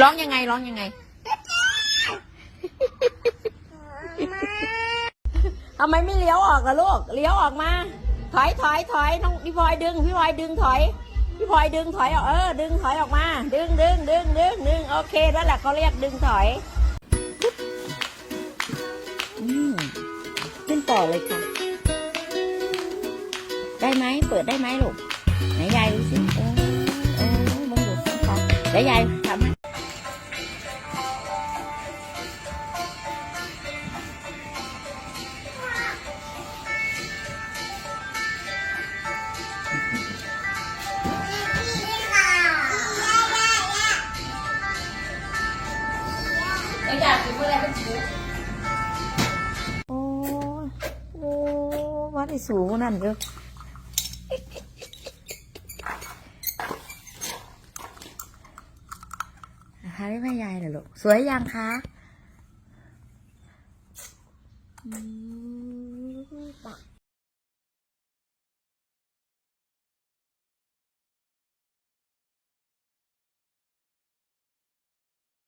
ร้องยังไงร้องยังไง ทำไมไม่เลี้ยวออกล่ะลูก เลี้ยวออกมา ถอยถอยถอยน้องพี่พลอยดึง พี่พลอยดึงถอย พี่พลอยดึงถอยออกเออ ดึงถอยออกมา ดึงดึงดึงดึงดึงโอเคนั่นแหละเขาเรียกดึงถอยอืมขึ้นต่อเลยค่ะ ได้ไหม เปิดได้ไหมลูก ไหนยายดูสิเออเออมึงดูสิค่ะแล้วยายทำให้ แล้วอยากกินเมื่อไรเป็นชูโอ้โอ้วัดไอ้สูงนั่นเด้อ นะคะได้แม่ยายเหรอลูก สวยยังคะอืม